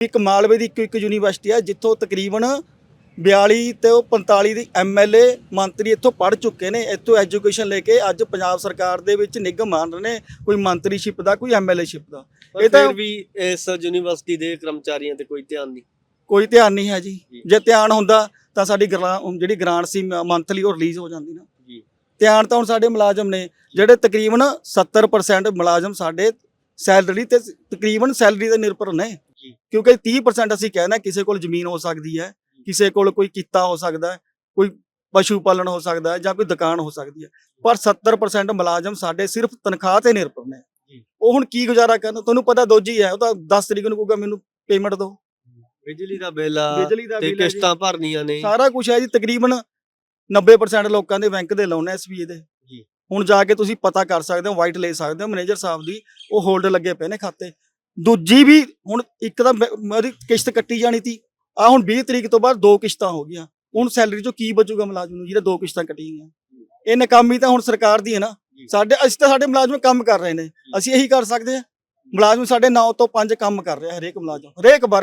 ਇੱਕ ਮਾਲਵੇ ਦੀ ਇੱਕ ਇੱਕ ਯੂਨੀਵਰਸਿਟੀ ਹੈ ਜਿੱਥੋਂ ਤਕਰੀਬਨ 42 ਤੇ ਉਹ 45 ਦੀ ਐਮਐਲਏ ਮੰਤਰੀ ਇੱਥੋਂ ਪੜ੍ਹ ਚੁੱਕੇ ਨੇ ਇੱਥੋਂ ਐਜੂਕੇਸ਼ਨ ਲੈ ਕੇ ਅੱਜ ਪੰਜਾਬ ਸਰਕਾਰ ਦੇ ਵਿੱਚ ਨਿਗਮ ਮੰਨ ਰਹੇ ਨੇ ਕੋਈ ਮੰਤਰੀਸ਼ਿਪ ਦਾ ਕੋਈ ਐਮਐਲਏਸ਼ਿਪ ਦਾ। ਇਹ ਤਾਂ- ਫਿਰ ਵੀ ਇਸ ਯੂਨੀਵਰਸਿਟੀ ਦੇ ਕਰਮਚਾਰੀਆਂ ਤੇ ਕੋਈ ਧਿਆਨ ਨਹੀਂ। ਕੋਈ ਧਿਆਨ ਨਹੀਂ ਹੈ ਜੀ। ਜੀ। ਧਿਆਨ ਹੁੰਦਾ ਤਾਂ ਸਾਡੀ ਜਿਹੜੀ ਗ੍ਰਾਂਟ ਸੀ ਮੰਥਲੀ ਉਹ ਰਿਲੀਜ਼ ਹੋ ਜਾਂਦੀ ਨਾ। ਜੀ। ਧਿਆਨ ਤਾਂ ਹੁਣ ਸਾਡੇ ਮੁਲਾਜ਼ਮ ਨੇ ਜਿਹੜੇ ਤਕਰੀਬਨ 70% ਮੁਲਾਜ਼ਮ ਸਾਡੇ ਸੈਲਰੀ ਤੇ ਤਕਰੀਬਨ ਸੈਲਰੀ ਤੇ ਨਿਰਭਰ ਨੇ। ਕਿਉਂਕਿ 30% ਅਸੀਂ ਕਹਿੰਦੇ ਕਿਸੇ ਕੋਲ ਜ਼ਮੀਨ ਹੋ ਸਕਦੀ ਹੈ ਕਿਸੇ ਕੋਲ ਕੋਈ ਕਿੱਤਾ ਹੋ ਸਕਦਾ ਹੈ ਕੋਈ ਪਸ਼ੂ ਪਾਲਣ ਹੋ ਸਕਦਾ ਹੈ ਜਾਂ ਕੋਈ ਦੁਕਾਨ ਹੋ ਸਕਦੀ ਹੈ। ਪਰ 70% ਮੁਲਾਜ਼ਮ ਸਾਡੇ ਸਿਰਫ ਤਨਖਾਹ ਤੇ ਨਿਰਭਰ ਨੇ। ਉਹ ਹੁਣ ਕੀ ਗੁਜ਼ਾਰਾ ਕਰਨ? ਤੁਹਾਨੂੰ ਪਤਾ ਦੋਜੀ ਹੈ ਉਹ ਤਾਂ 10 ਤਰੀਕ ਨੂੰ ਕਹੂਗਾ ਮੈਨੂੰ ਪੇਮੈਂਟ ਦਿਓ। ਬਿਜਲੀ ਦਾ ਬਿੱਲ ਆ ਬਿਜਲੀ ਦਾ ਤੇ। ਕਿਸ਼ਤਾਂ ਭਰਨੀਆਂ ਨੇ। ਸਾਰਾ ਕੁਝ ਹੈ ਜੀ ਤਕਰੀਬਨ 90% ਲੋਕਾਂ ਦੇ ਬੈਂਕ ਦੇ ਲੋਨ ਐਸਬੀਏ ਦੇ। ਜੀ। ਹੁਣ ਜਾ ਕੇ ਤੁਸੀਂ ਪਤਾ ਕਰ ਸਕਦੇ ਹੋ ਵਾਈਟ ਲੈ ਸਕਦੇ ਹੋ ਮੈਨੇਜਰ ਸਾਹਿਬ ਦੀ ਉਹ ਹੋਲਡ ਲੱਗੇ ਪਏ ਨੇ ਖਾਤੇ। ਦੂਜੀ ਵੀ ਹੁਣ ਇੱਕ ਤਾਂ ਮੇਰੀ ਕਿਸ਼ਤ ਕੱਟੀ ਜਾਣੀ ਸੀ ਆ ਹੁਣ 20 ਤਰੀਕ ਤੋਂ ਬਾਅਦ ਦੋ ਕਿਸ਼ਤਾਂ ਹੋ ਗਈਆਂ। ਹੁਣ ਸੈਲਰੀ ਚੋਂ ਕੀ ਬਚੂਗਾ ਮੁਲਾਜ਼ਮ ਨੂੰ ਜਿਹੜੇ ਦੋ ਕਿਸ਼ਤਾਂ ਕੱਟੀਆਂ ਗਈਆਂ? ਇਹ ਨਕਾਮੀ ਤਾਂ ਹੁਣ ਸਰਕਾਰ ਦੀ ਹੈ ਨਾ। ਸਾਡੇ ਅਸੀਂ ਤਾਂ ਸਾਡੇ ਮੁਲਾਜ਼ਮ ਕੰਮ ਕਰ ਰਹੇ ਨੇ। ਅਸੀਂ ਇਹੀ ਕਰ ਸਕਦੇ ਹਾਂ। ਮੁਲਾਜ਼ਮ ਸਾਡੇ 9 ਤੋਂ 5 ਕੰਮ ਕਰ ਰਿਹਾ ਹਰੇਕ ਮੁਲਾਜ਼ਮ। ਹਰੇਕ ਵਰਗ